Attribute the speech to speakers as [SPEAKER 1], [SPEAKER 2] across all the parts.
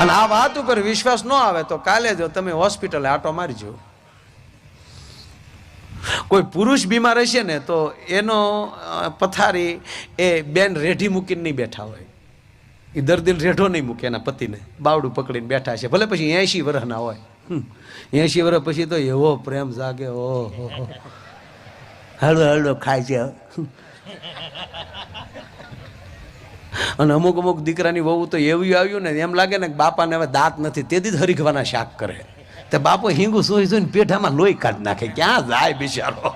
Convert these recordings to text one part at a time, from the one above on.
[SPEAKER 1] અને આ વાત ઉપર વિશ્વાસ ન આવે તો કાલે જો તમે હોસ્પિટલે આટો મારજો કોઈ પુરુષ બીમાર હશે ને તો એનો પથારી એ બેન રેઢી મૂકીને નહીં બેઠા હોય. એ દર્દીને રેઢો નહીં મૂકે એના પતિને. બાવડું પકડીને બેઠા છે. ભલે પછી એંશી વર્ષના હોય. એંશી વર્ષ પછી તો એવો પ્રેમ જાગે. ઓહો. હળવો હળવો ખાય છે. અને અમુક અમુક દીકરાની વહુ તો એવું આવ્યું ને, એમ લાગે ને કે બાપાને હવે દાંત નથી તેથી જ હરીખવાના શાક કરે. તે બાપો હિંગુ સોઈ સોઈને પેઢામાં લોહી કાઢી નાખે. ક્યાં જાય બિચારો?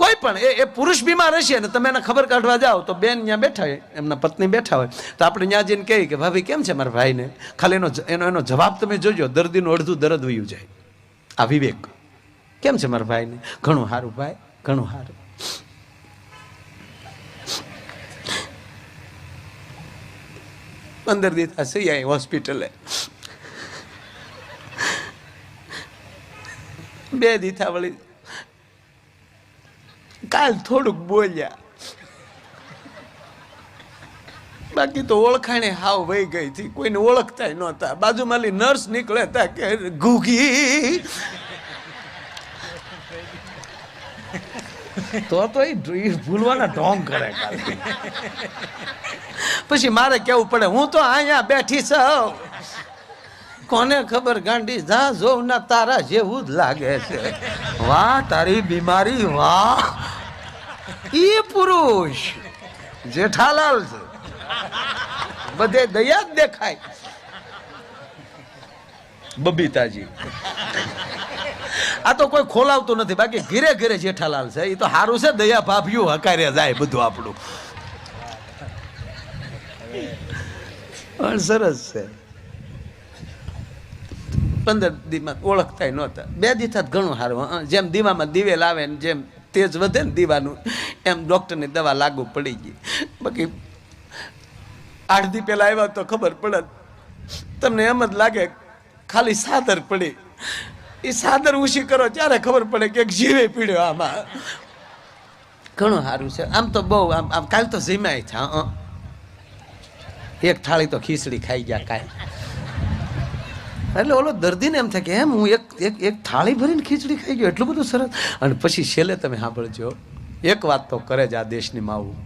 [SPEAKER 1] કોઈ પણ, એ એ પુરુષ બીમાર હશે ને, તમે એને ખબર કાઢવા જાઓ, તો બેન ત્યાં બેઠા હોય, એમના પત્ની બેઠા હોય. તો આપણે ત્યાં જઈને કહીએ કે, ભાભી, કેમ છે મારા ભાઈને? ખાલી એનો એનો એનો જવાબ તમે જોજો, દર્દીનું અડધું દર્દ વયું જાય. આ વિવેક, કેમ છે મારા ભાઈને? ઘણું સારું, ભાઈ. ઘણું સારું. પંદર દી થશે અહીં હોસ્પિટલે બે દીથા વળી કાલ થોડુંક બોલ્યા. બાકી તો ઓળખાણે હાવ વહી ગઈ હતી, કોઈને ઓળખતા નહોતા. બાજુમાં નર્સ નીકળે તા કે ઘૂઘી તો તો એ ભૂલવાના ઢોંગ કરે પછી મારે કેવું પડે? હું તો અહીંયા બેઠી છું. કોને ખબર ગાંડી જા જોઉં ના તારા જેવું જ લાગે છે. વાહ તારી બીમારી વાહ. ઈ પુરુષ જેઠાલાલ છે. બધે દયા જ દેખાય. બબીતાજી. આ તો કોઈ ખોલાવતું નથી. બાકી ઘીરે ઘીરે જેઠાલાલ છે એ તો સારું છે દયા ભાભ્યું હકાર્યા જાય બધું આપણું. પણ સરસ છે. પંદર દીમાં ઓળખતા નહોતા. બે દીથા ઘણું સારું હા જેમ દીવામાં દિવે લાવે ને જેમ તેજ વધે ને દીવાનું એમ ડૉક્ટરની દવા લાગુ પડી ગઈ. બાકી આઠ દી પહેલા આવ્યા તો ખબર પડે તમને એમ જ લાગે ખાલી સાદર પડી. એ સાદર ઉછી કરો, ત્યારે ખબર પડે કે જીવે પીડ્યો આમાં. ઘણું સારું છે. આમ તો બહુ, આમ આમ કાલ તો જીમાય છે એક થાળી તો ખીચડી ખાઈ ગયા કાલ. એટલે ઓલો દર્દીને એમ થાય કે એમ, હું એક એક એક થાળી ભરીને ખીચડી ખાઈ ગયો, એટલું બધું સરસ. અને પછી છેલ્લે તમે સાંભળજો, એક વાત તો કરે જ આ દેશની માવું.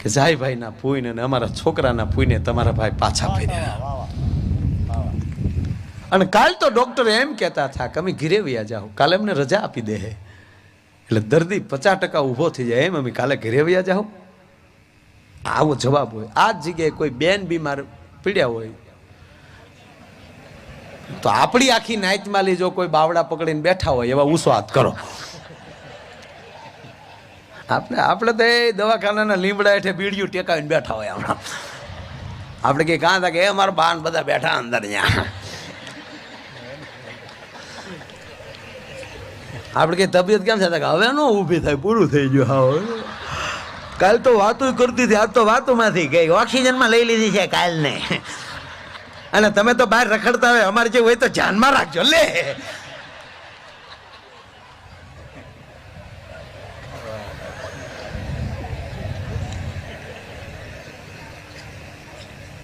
[SPEAKER 1] કે જાય ભાઈના પૂઈને અને અમારા છોકરાના પૂઈને તમારા ભાઈ પાછા ફેર્યા. અને કાલ તો ડૉક્ટર એમ કહેતા હતા કે અમે ઘીરે વ્યા જાઓ કાલે અમને રજા આપી દે એટલે દર્દી પચાસ ટકા ઊભો થઈ જાય. એમ અમે કાલે ઘીરે વ્યા જાઓ આવો જવાબ હોય. આ જ જગ્યાએ કોઈ બેન બીમાર પીડ્યા હોય. તો આપણી આખી નાચમાલી જો કોઈ બાવડા પકડીને બેઠા હોય એવા ઉસો હાથ કરો. આપણે આપણે તો એ દવાખાનાના લીમડા હેઠે બીડિયું ટેકાવીને બેઠા હોય હમણાં. આપણે કે કાં હતા કે, એ અમારા બાન બધા બેઠા અંદર ત્યાં આપણે કે તબિયત કેમ છે? હવે નો ઊભી થાય, પૂરું થઈ ગયું. હા કાલ તો વાતો કરતી હતી, આજ તો વાતોમાંથી ગઈ. ઓક્સિજનમાં લઈ લીધી છે કાલને. અને તમે તો બહાર રખડતા હોય, અમારે જે હોય તો ધ્યાનમાં રાખજો, લે.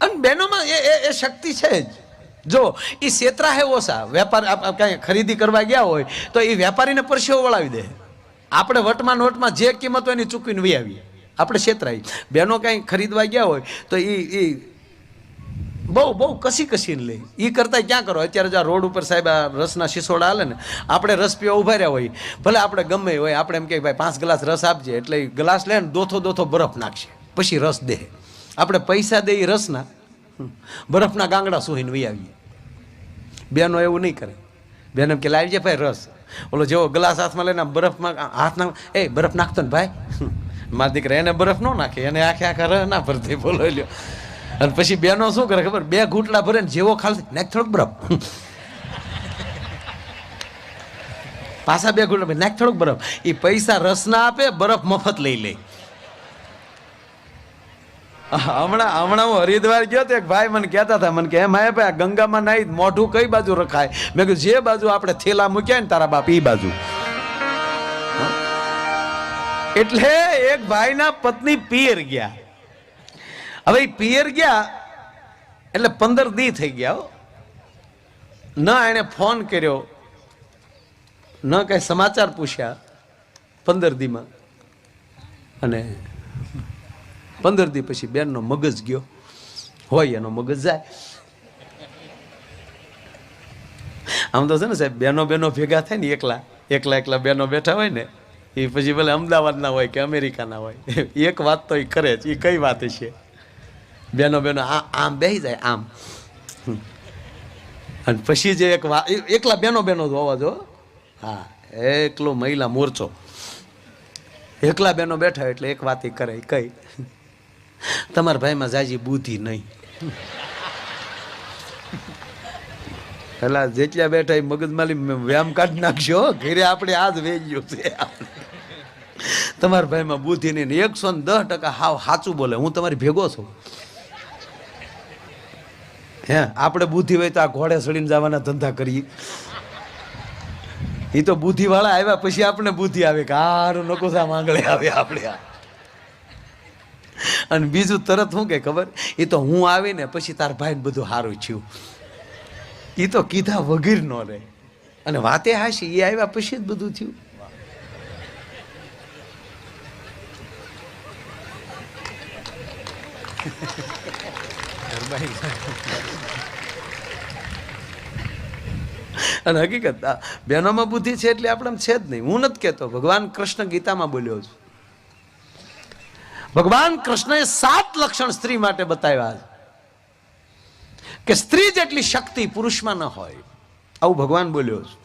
[SPEAKER 1] અને બહેનોમાં એ એ શક્તિ છે જ. જો એ સેતરા હે ઓછા વેપાર કાંઈ ખરીદી કરવા ગયા હોય, તો એ વેપારીને પરસેવો વળાવી દે. આપણે વટમાં નોટમાં જે કિંમત હોય એની ચૂકવીને વી આવીએ. આપણે છેતરાઈ બહેનો કાંઈ ખરીદવા ગયા હોય, તો એ એ બહુ બહુ કસી કસીને લે. એ કરતાં ક્યાં કરો? અત્યારે જો આ રોડ ઉપર સાહેબ આ રસના શિસોડા હાલે ને, આપણે રસ પીવા ઊભા રહ્યા હોય, ભલે આપણે ગમે હોય, આપણે એમ કે ભાઈ પાંચ ગ્લાસ રસ આપજે, એટલે ગ્લાસ લે ને દોથો દોથો બરફ નાખશે. પછી રસ દે. આપણે પૈસા દે એ રસના બરફના ગાંગડા સુહીને વહી આવીએ. બેનો એવું નહીં કરે. બેન એમ કે લાવી જાય ભાઈ રસ. ઓલો જેવો ગ્લાસ હાથમાં લઈને બરફમાં હાથના એ બરફ નાખતો ને ભાઈ. મારા દીકરા એને બરફ ન નાખે, એને આખે આખા રહ ના ભરતી બોલો લ્યો. અને પછી બેનો શું કરે ખબર? બે ઘૂંટડા ભરે ને જેવો ખાલી નાખ થોડોક બરફ. પાછા બે ઘૂંટડા નાખ થોડોક બરફ. એ પૈસા રસ ના આપે, બરફ મફત લઈ લે. હમણાં હમણાં હું હરિદ્વાર ગયો તો એક ભાઈ મને કહેતા હતા, મને કે એમ હે ભાઈ ગંગામાં નાઈ મોઢું કઈ બાજુ રખાય? મેં કીધું, જે બાજુ આપણે થેલા મૂક્યા ને તારા બાપ એ બાજુ. એટલે એક ભાઈના પત્ની પિયર ગયા. હવે પિયર ગયા એટલે પંદર દી થઈ ગયા. ન એણે ફોન કર્યો, ન કઈ સમાચાર પૂછ્યા પંદર દીમાં. અને પંદર દી પછી બેનનો મગજ ગયો. હોય એનો મગજ જાય. આમ તો છે ને સાહેબ, બેનો બેનો ભેગા થાય ને એકલા એકલા એકલા બેનો બેઠા હોય ને એ પછી ભલે અમદાવાદના હોય કે અમેરિકાના હોય, એક વાત તો એ કરે જ એ કઈ વાત છે? બેનો બેનો આ આમ બે જાય, આમ. અને પછી જે એક એકલા બેનો બેનો જ હોવા જો. હા, એકલો મહિલા મોરચો. એકલા બેનો બેઠા એટલે એક વાત એ કરે કઈ. તમારા ભાઈમાં જાજી બુદ્ધિ નહીં. પેલા જેટલા બેઠા એ મગજમાલી વ્યાયામ કાઢી નાખશો ઘેરે આપણે આ જ વેચ્યું છે. તમારા ભાઈમાં બુદ્ધિ નહીં એકસો ને દસ ટકા હાવ સાચું બોલે. હું તમારી ભેગો છું. હે, આપણે બુદ્ધિ હોય તો આ ઘોડે ચડીને જવાના ધંધા કરીએ. એ તો બુદ્ધિ વાળા આવ્યા પછી આપણે બુદ્ધિ આવે કે હારું, નકો સા માંગળે આવે આપણે આ. અને બીજું તરત શું કે ખબર? એ તો હું આવીને પછી તાર ભાઈને બધું સારું થયું. એ તો કીધા વગર નો રહે. અને વાતે હાશી એ આવ્યા પછી જ બધું થયું. અને હકીકત બહેનોમાં બુદ્ધિ છે એટલે આપણે છે જ નહીં. હું નથી કહેતો, ભગવાન કૃષ્ણ ગીતામાં બોલ્યો છું. ભગવાન કૃષ્ણએ સાત લક્ષણ સ્ત્રી માટે બતાવ્યા છે. કે સ્ત્રી જેટલી શક્તિ પુરુષમાં ન હોય. આવું ભગવાન બોલ્યો છે.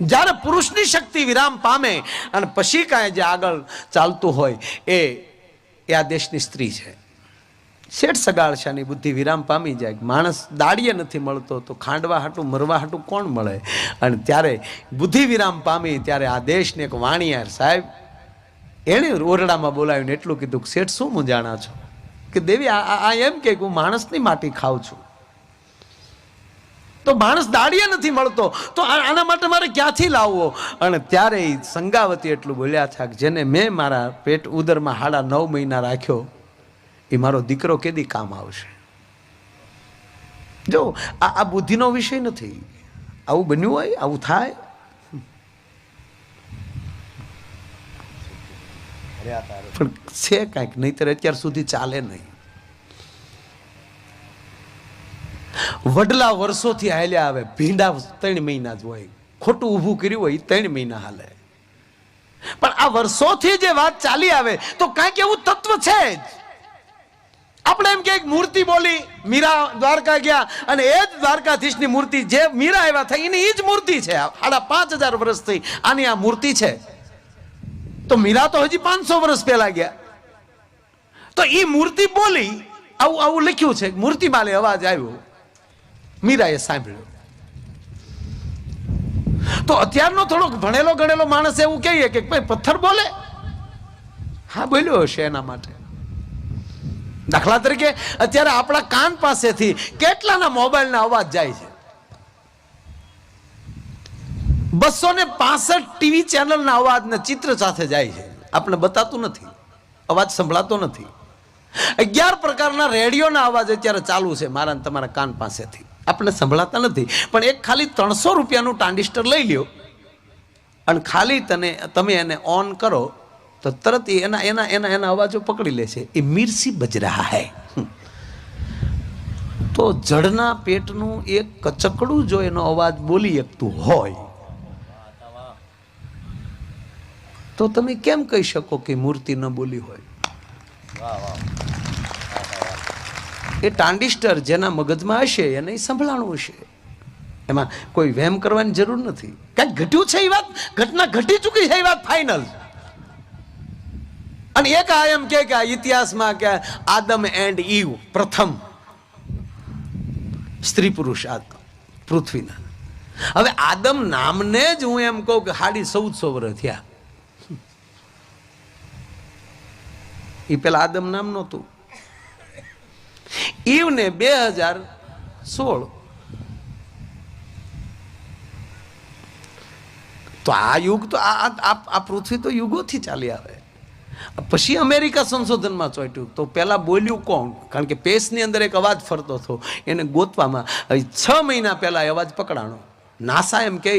[SPEAKER 1] જ્યારે પુરુષની શક્તિ વિરામ પામે અને પછી કાંઈ જે આગળ ચાલતું હોય, એ એ આ દેશની સ્ત્રી છે. શેઠ સગાળશાની બુદ્ધિ વિરામ પામી જાય. માણસ દાડીએ નથી મળતો તો ખાંડવા હાટું, મરવા હાટું કોણ મળે? અને ત્યારે બુદ્ધિ વિરામ પામી, ત્યારે આ દેશને એક વાણિયાર સાહેબ એણે ઓરડામાં બોલાવીને એટલું કીધું કે, શેઠ, શું મૂંઝાણા છો? કે દેવી, આ એમ કે હું માણસની માટી ખાઉં છું. તો માણસ દાડિયા નથી મળતો. તો આના માટે મારે ક્યાંથી લાવવો? અને ત્યારે સંગાવતી એટલું બોલ્યા હતા કે જેને મેં મારા પેટ ઉદરમાં હાડા નવ મહિના રાખ્યો એ મારો દીકરો કેદી કામ આવશે? જો આ બુદ્ધિનો વિષય નથી. આવું બન્યું હોય, આવું થાય. પણ છે કાંઈક, નહીતર અત્યાર સુધી ચાલે નહીં. વડલા વર્ષોથી હાલ્યા આવે, ભીંડા ત્રણ મહિના જ હોય. ખોટું ઊભું કર્યું હોય ત્રણ મહિના હાલે. પણ આ વર્ષોથી જે વાત ચાલી આવે, તો કાંઈક એવું તત્વ છે જ. આપણે એમ કે એક મૂર્તિ બોલી, મીરા દ્વારકા ગયા, અને એ જ દ્વારકાધીશની મૂર્તિ, જે મીરા આવ્યા થઈ એની એ જ મૂર્તિ છે. સાડા પાંચ હજાર વર્ષથી આની આ મૂર્તિ છે. તો મીરા તો હજી પાંચસો વર્ષ પહેલા ગયા. તો એ મૂર્તિ બોલી, આવું આવું લખ્યું છે. મૂર્તિ માલે અવાજ આવ્યો. મીરાએ સાંભળ્યો. તો અત્યારનો થોડોક ભણેલો ગણેલો માણસ એવું કહીએ કે ભાઈ, પથ્થર બોલે? હા, બોલ્યો હશે એના માટે. દાખલા તરીકે, અત્યારે આપણા કાન પાસેથી કેટલાના મોબાઈલના અવાજ જાય છે? બસો ને પાસઠ ટીવી ચેનલના અવાજને ચિત્ર સાથે જાય છે. આપણે બતાતું નથી. અવાજ સંભળાતો નથી. અગિયાર પ્રકારના રેડિયોના અવાજ અત્યારે ચાલુ છે મારા તમારા કાન પાસેથી. આપણે સંભળાતા નથી. પણ એક ખાલી ત્રણસો રૂપિયાનું ટ્રાન્ઝિસ્ટર લઈ લ્યો. અને ખાલી તને, તમે એને ઓન કરો, તો તરત એના એના એના એના અવાજો પકડી લે છે. એ મિર્સી બજ રહા હૈ તો જડના પેટનું એક કચકડું જો એનો અવાજ બોલી શકતું હોય તો તમે કેમ કહી શકો કે મૂર્તિ ન બોલી હોય? એ ટાંડિસ્ટર જેના મગજમાં હશે, એને સંભળાણું હશે. એમાં કોઈ વહેમ કરવાની જરૂર નથી. કાંઈક ઘટ્યું છે એ વાત? ઘટના ઘટી ચૂકી છે એ વાત ફાઇનલ અને એક આ એમ કે ઇતિહાસમાં કે આદમ એન્ડ ઈવ પ્રથમ સ્ત્રી પુરુષ આ પૃથ્વીના. હવે આદમ નામને જ હું એમ કહું કે સાડી ચૌદસો વર્ષ થયા. એ પેલા આદમ નામ નહોતું. ઈવને બે હજાર સોળ. તો આ યુગ તો આ પૃથ્વી તો યુગોથી ચાલી આવે. પછી અમેરિકા સંશોધનમાં ચોંટ્યું. તો પહેલાં બોલ્યું કોણ? કારણ કે પેસની અંદર એક અવાજ ફરતો હતો. એને ગોતવામાં છ મહિના પહેલાં અવાજ પકડાણો. નાસા એમ કહે